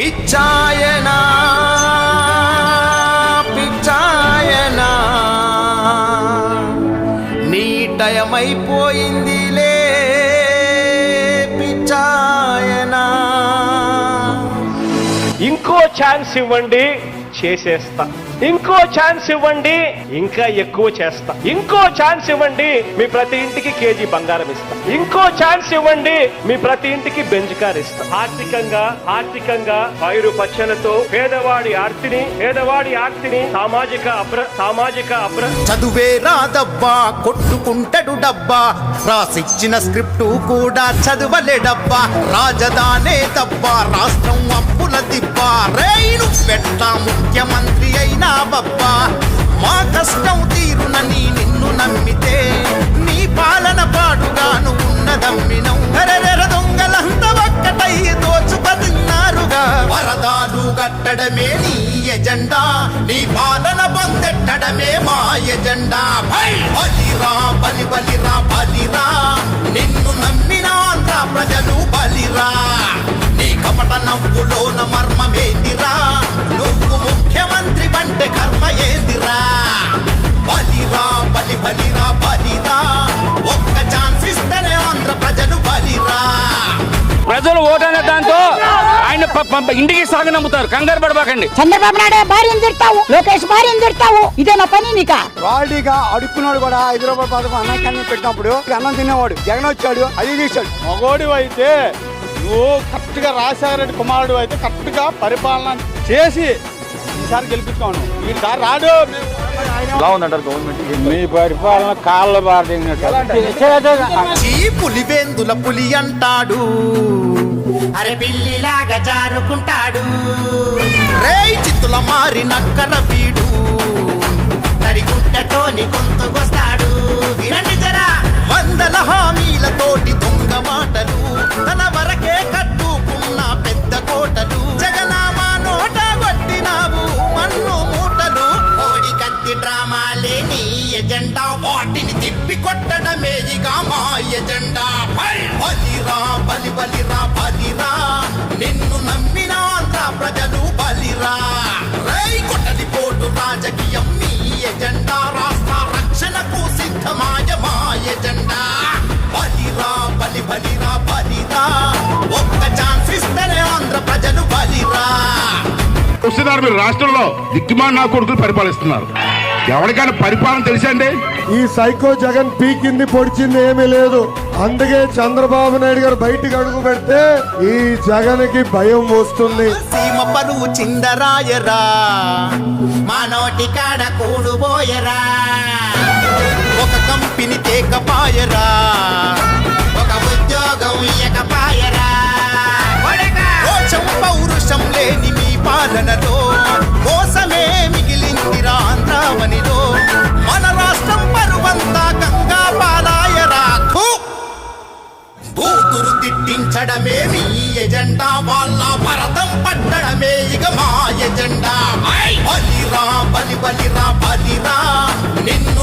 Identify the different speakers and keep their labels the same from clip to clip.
Speaker 1: పిచ్చాయనా పిచ్చాయనా. నీ టయమైపోయిందిలే పిచ్చాయనా.
Speaker 2: ఇంకో ఛాన్స్ ఇవ్వండి చేసేస్తా. ఇంకో ఛాన్స్ ఇవ్వండి. ఇంకా ఎక్కువ చేస్తా. ఇంకో ఛాన్స్ ఇవ్వండి మీ ప్రతి ఇంటికి కేజీ బంగారం ఇస్తా. ఇంకో ఛాన్స్ ఇవ్వండి మీ ప్రతి ఇంటికి బెంచ్ కార్ ఇస్తా. ఆర్థికంగా ఆర్థికంగా పైరు పచ్చలతో పేదవాడి ఆర్తిని పేదవాడి ఆర్తిని సామాజిక అప్ర సామాజిక అప్ర
Speaker 1: చదువే రాదబ్బా కొట్టుకుంటాడు డబ్బా. రాసిచ్చిన స్క్రిప్టు కూడా చదువలే డబ్బా. రాజధానే తబ్బా రాష్ట్రం అప్పుల దిబ్బా. రైలు పెట్ట ముఖ్యమంత్రి అయినా బబ్బా మా కష్టం తీరునని నిన్ను నమ్మితే నీ పాలన పాడుగాను ఉన్నదమ్మినం. ఎరెరెర దొంగలంత ఒక్కటై దోచుకతిన్నారుగా వరదాలు కట్టడమే నీ ఎజెండా నీ పాలన పొందెట్టడమే మా ఎజెండా. భై! బలిరా బలి బలిరా బలిరా. నిన్ను నమ్మిన ఆంధ్ర ప్రజలు బలిరా. నీ కపట నవ్వులోన మర్మమేదిరా. వంటే కర్మ ఏందిరా బలిరా బలి బలిరా బలిరా ఒక్క ఛాన్స్ ఇస్తేనే ఆంధ్ర ప్రజలు బలిరా.
Speaker 3: ప్రజలు ఓటనే దాంతో ఆయన ఇంటికి సాగ నమ్ముతారు. కంగారు పడబాకండి.
Speaker 4: చంద్రబాబు నాయుడు భార్యను తిడతావు లోకేష్ భార్యను తిడతావు. ఇదే నా పని నీకా?
Speaker 5: వాడిగా అడుక్కున్నాడు కూడా రూపాయల పథకం అన్నం కన్నా పెట్టినప్పుడు. అన్నం తినేవాడు. జగన్ వచ్చాడు అది తీశాడు.
Speaker 6: మగోడి అయితే నువ్వు కరెక్ట్గా రాజశేఖర రెడ్డి కుమారుడు అయితే కరెక్ట్గా పరిపాలన చేసి ఈసారి గెలిపించుకోను ఈసారి రాడు.
Speaker 5: మీ పరిపాలన కాళ్ళ
Speaker 1: పులివేందుల పులి అంటాడు. అరే పిల్లిలాగా జారుకుంటాడు. రేయ్ చిత్తుల మారి నక్కర వీడు. నడిగుంటతోని గొంతుకొస్తాడు కొట్టడమే ఇక మాయ జెండా. బలిరా బలి బలిరా బలిరా. నిన్ను నమ్మిన ఆంధ్ర ప్రజలు బలిరా. రై కొట్టడి పోటు రాజకీయం మీ ఎజెండా రాష్ట్ర రక్షణకు సిద్ధమాయ మాయ జెండా. బలిరా బలి బలిరా బలిరా. ఒక్క ఛాన్స్ ఇస్తేనే ఆంధ్ర ప్రజలు బలిరా.
Speaker 7: చూస్తున్నారు మీరు రాష్ట్రంలో దిక్కుమాన్ నా కొడుకులు పరిపాలిస్తున్నారు. ఎవరికైనా పరిపాలన తెలుసండి?
Speaker 8: ఈ సైకో జగన్ పీకింది పొడిచింది ఏమీ లేదు. అందుకే చంద్రబాబు నాయుడు గారు బయటికి అడుగు పెడితే ఈ జగన్కి భయం వస్తుంది.
Speaker 1: సీమ పరువు చిందరాయరా మా నోటి కాడ కూడుబోయరా ఒక కంపెనీ తేకపాయరా తిట్టించడమే మీ ఎజెండా వాళ్ళ భరతం పట్టడమే. ఇక మా ఎజెండా! బలిరా బలి బలిరా బలిరా. నిన్ను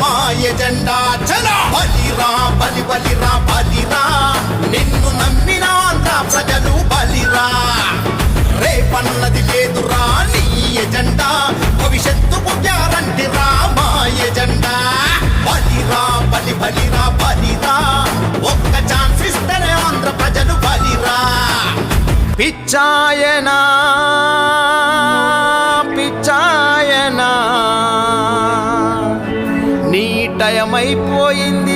Speaker 1: మాయ జెండా చల. బలిరా బలి బలిరా బలిరా నిన్ను నమ్మిన ఆంధ్ర ప్రజలు బలిరా రేపన్నది లేదురా నీ ఎజెండా భవిష్యత్తు గ్యారంటీ రా మా ఎజెండా బలిరా బలి బలిరా బలిరా ఒక్క ఛాన్స్ ఇస్తేనే ఆంధ్ర ప్రజలు బలిరా పిచ్చాయనా. దయమైపోయింది